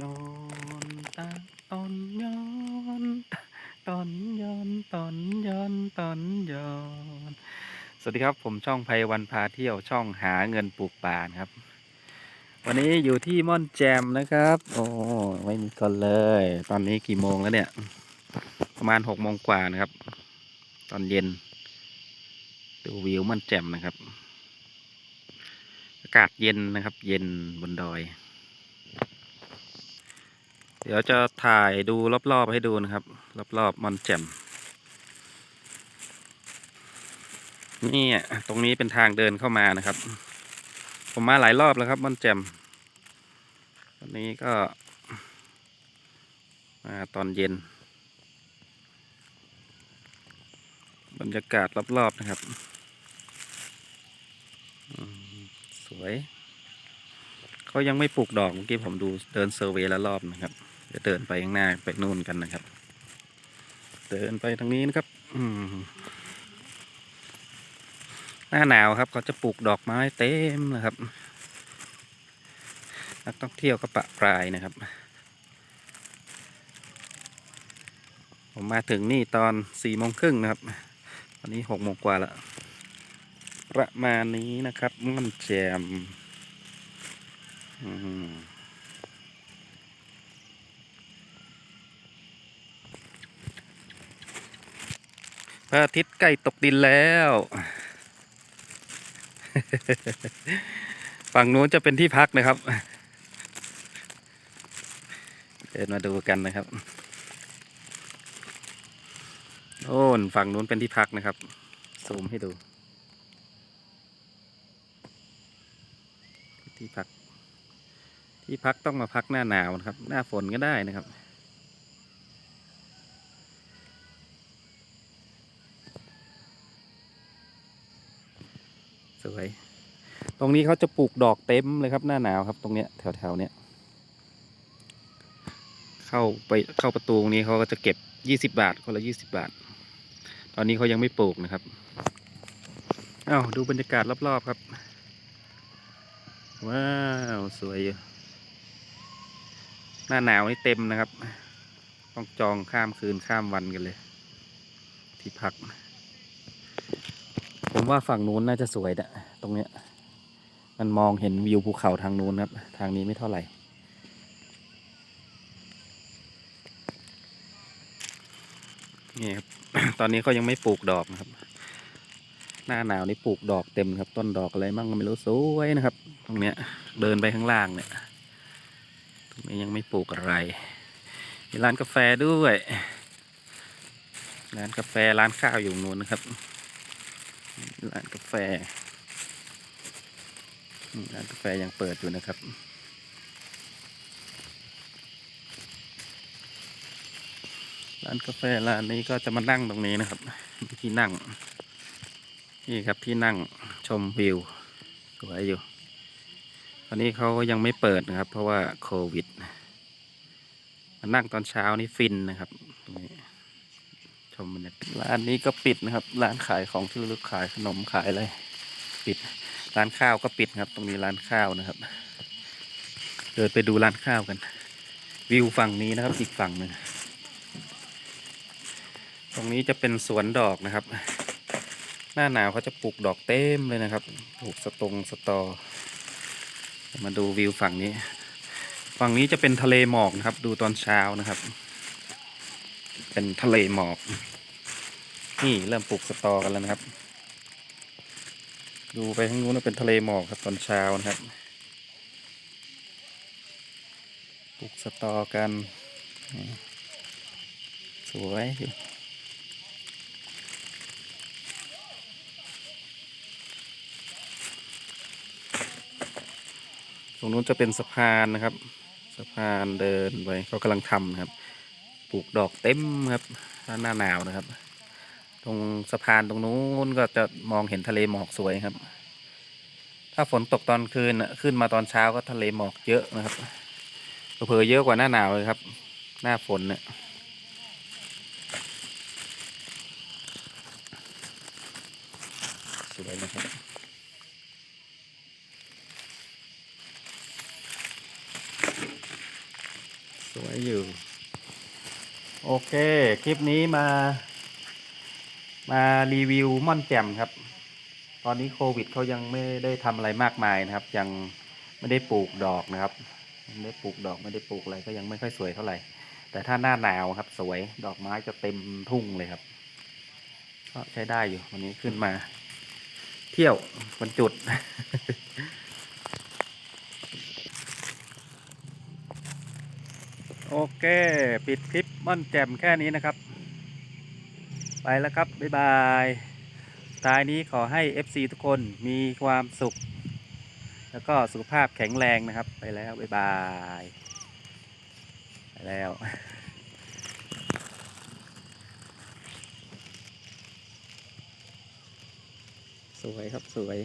ย้อนตาตอนย้อนตอนย้อนตอนย้อนตอนย้อนสวัสดีครับผมช่องไพวันพาเที่ยวช่องหาเงินปลูกป่านครับ วันนี้อยู่ที่ม่อนแจมนะครับ โอ้ไม่มีคนเลย ตอนนี้กี่โมงแล้วเนี่ย ประมาณหกโมงกว่านะครับ ตอนเย็น ดูวิวม่อนแจมนะครับ อากาศเย็นนะครับ เย็นบนดอย เดี๋ยวจะถ่ายดูรอบๆให้ดูนะครับ รอบๆมอนแจ่มนี่ตรงนี้เป็นทางเดินเข้ามานะครับ ผมมาหลายรอบแล้วครับมอนแจ่มวันนี้ก็มาตอนเย็น บรรยากาศรอบๆนะครับ สวย เขายังไม่ปลูกดอกเมื่อกี้ผมดูเดินเซอร์เวย์แล้วรอบนะครับ เดี๋ยวเดินไปข้างหน้าไปนู่นกันนะครับ เดินไปทางนี้นะครับ อืมหน้าหนาวครับเขาจะปลูกดอกไม้เต็มนะครับนักท่องเที่ยวก็ปะปลายนะครับ ผมมาถึงนี่ตอนสี่โมงครึ่งนะครับ ตอนนี้หกโมงกว่าแล้วประมาณนี้นะครับมันแจมอืม พระอาทิตย์ใกล้ตกดินแล้วฝั่งนู้นจะเป็นที่พักนะครับ เดินมาดูกันนะครับ โอ้นฝั่งนู้นเป็นที่พักนะครับ ซูมให้ดู ที่พัก ที่พักต้องมาพักหน้าหนาวนะครับ หน้าฝนก็ได้นะครับ วย ตรงนี้เขาจะปลูกดอกเต็มเลยครับหน้าหนาวครับ ตรงเนี้ยแถวๆเนี้ยเข้าไปเข้าประตูตรงนี้เขาก็จะเก็บยี่สิบบาทคนละยี่สิบาท ตอนนี้เขายังไม่ปลูกนะครับอ้าวดูบรรยากาศรอบๆครับ ว้าวสวยอยู่หน้าหนาวนี่เต็มนะครับ ต้องจองข้ามคืนข้ามวันกันเลย ที่พัก ผมว่าฝั่งนู้นน่าจะสวยนะตรงเนี้ย มันมองเห็นวิวภูเขาทางนู้นครับ ทางนี้ไม่เท่าไหร่ นี่ครับ ตอนนี้เขายังไม่ปลูกดอกนะครับ หน้าหนาวนี่ปลูกดอกเต็มครับ ต้นดอกอะไรมั่งก็ไม่รู้สวยนะครับ ตรงเนี้ย เดินไปข้างล่างเนี่ยตรงนี้ยังไม่ปลูกอะไร มีร้านกาแฟด้วย ร้านกาแฟร้านข้าวอยู่นู้นนะครับ ร้านกาแฟร้านกาแฟยังเปิดอยู่นะครับร้านกาแฟร้านนี้ก็จะมานั่งตรงนี้นะครับที่นั่ง นี่ครับที่นั่งชมวิวสวยอยู่ ตอนนี้เขายังไม่เปิดนะครับ เพราะว่าโควิดมานั่งตอนเช้านี่ฟินนะครับตรงนี้ ชมบรรยากาศร้านนี้ก็ปิดนะครับ ร้านขายของที่ระลึกขายขนมขายอะไรปิด ร้านข้าวก็ปิดครับ ตรงนี้ร้านข้าวนะครับ เดินไปดูร้านข้าวกัน วิวฝั่งนี้นะครับ อีกฝั่งหนึ่งตรงนี้จะเป็นสวนดอกนะครับ หน้าหนาวเขาจะปลูกดอกเต็มเลยนะครับปลูกสตงสตอ มาดูวิวฝั่งนี้ ฝั่งนี้จะเป็นทะเลหมอกนะครับ ดูตอนเช้านะครับ เป็นทะเลหมอก นี่เริ่มปลูกสตอกันแล้วนะครับ ดูไปข้างนู้นเป็นทะเลหมอกครับตอนเช้านะครับปลูกสตอกัน สวยอยู่ตรงนู้นจะเป็นสะพานนะครับ สะพานเดินไปเขากำลังทำนะครับ ปลูกดอกเต็มครับ หน้าหนาวนะครับ รงสะพานตรงนู้นก็จะมองเห็นทะเลหมอกสวยครับ ถ้าฝนตกตอนคืนขึ้นมาตอนเช้าก็ทะเลหมอกเยอะนะครับเผลอเยอะกว่าหน้าหนาวเลยครับ หน้าฝนเนี่ยสวยนะครับสวยอยู่ โอเค คลิปนี้มา มารีวิวม่อนแจ่มครับ ตอนนี้โควิดเขายังไม่ได้ทำอะไรมากมายนะครับ ยังไม่ได้ปลูกดอกนะครับ ไม่ได้ปลูกดอกไม่ได้ปลูกอะไรก็ยังไม่ค่อยสวยเท่าไหร่ แต่ถ้าหน้าหนาวครับ สวยดอกไม้จะเต็มทุ่งเลยครับ ก็ใช้ได้อยู่วันนี้ขึ้นมา เที่ยววันจุด โอเค ปิดคลิปม่อนแจ่มแค่นี้นะครับ ไปแล้วครับ บ๊ายบายท้ายนี้ขอให้ FC ทุกคนมีความสุข แล้วก็สุขภาพแข็งแรงนะครับ ไปแล้ว บ๊ายบาย ไปแล้วสวยครับสวย